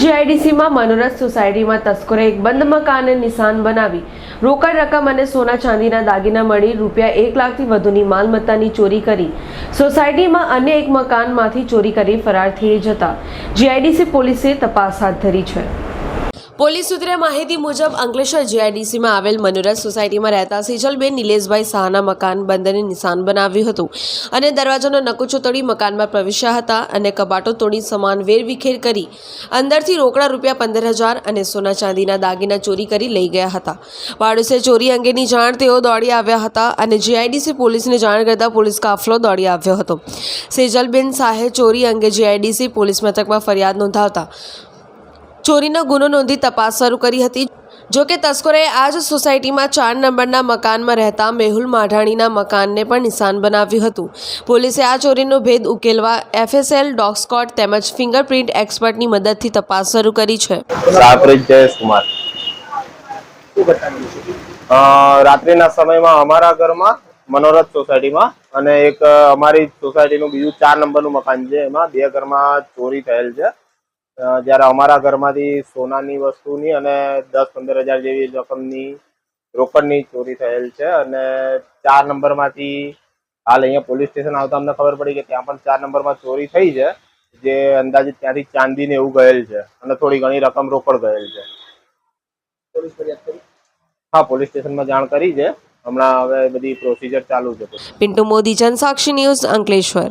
જીઆઈડીસીમાં મનોરથ સોસાયટીમાં તસ્કરે એક બંધ મકાનને નિશાન બનાવી રોકડ રકમ અને સોના ચાંદીના દાગીના મળી રૂપિયા એક લાખથી વધુની માલમત્તાની ચોરી કરી. સોસાયટીમાં અન્ય એક મકાનમાંથી ચોરી કરી ફરાર થઈ જતા જીઆઈડીસી પોલીસે તપાસ હાથ ધરી છે. પોલીસ સૂત્રે માહિતી મુજબ અંકલેશ્વર જીઆઈડીસીમાં આવેલ મનોરથ સોસાયટીમાં રહેતા સિજલબેન નિલેશભાઈ શાહના મકાન બંધને નિશાન બનાવ્યું હતું અને દરવાજાનો નકુચો તોડી મકાનમાં પ્રવેશ્યા હતા અને કબાટો તોડી સમાન વેરવિખેર કરી અંદરથી રોકડા રૂપિયા પંદર હજાર અને સોના ચાંદીના દાગીના ચોરી કરી લઈ ગયા હતા. પાડોશે ચોરી અંગેની જાણ તેઓ દોડી આવ્યા હતા અને જીઆઈડીસી પોલીસને જાણ કરતા પોલીસ કાફલો દોડી આવ્યો હતો. સેજલબેન શાહે ચોરી અંગે જીઆઈડીસી પોલીસ મથકમાં ફરિયાદ નોંધાવતા ચોરીનો ગુનો નોંધી તપાસ શરૂ કરી હતી. જો કે તસ્કરોએ આ જ સોસાયટીમાં ચાર નંબરના મકાનમાં રહેતા મેહુલ માઢાણીના મકાનને પણ નિશાન બનાવ્યું હતું. પોલીસે આ ચોરીનો ભેદ ઉકેલવા એફએસએલ, ડોગ સ્કોટ તેમજ ફિંગરપ્રિન્ટ એક્સપર્ટની મદદથી તપાસ શરૂ કરી છે. રાત્રિના સમયમાં અમારા ઘરમાં મનોરથ સોસાયટીમાં અને એક અમારી સોસાયટીનું બીજું ચાર નંબરનું મકાન છે. એમાં બે ઘરમાં ચોરી થયેલ છે. જ્યારે અમારા ઘરમાંથી સોનાની વસ્તુની અને દસ પંદર હજાર જેવી રકમની રોકડની ચોરી થયેલ છે અને ચાર નંબરમાંથી હાલ અહીંયા પોલીસ સ્ટેશન આવતા અમને ખબર પડી કે ત્યાં પણ ચાર નંબરમાં ચોરી થઈ છે જે અંદાજે ત્યાંથી ચાંદીને એવું ગયેલ છે અને થોડી ઘણી રકમ રોકડ ગયેલ છે. હા પોલીસ સ્ટેશનમાં જાણ કરી છે. હમણાં હવે બધી પ્રોસિજર ચાલુ છે. પિન્ટુ મોદી જનસાક્ષી ન્યૂઝ અંકલેશ્વર.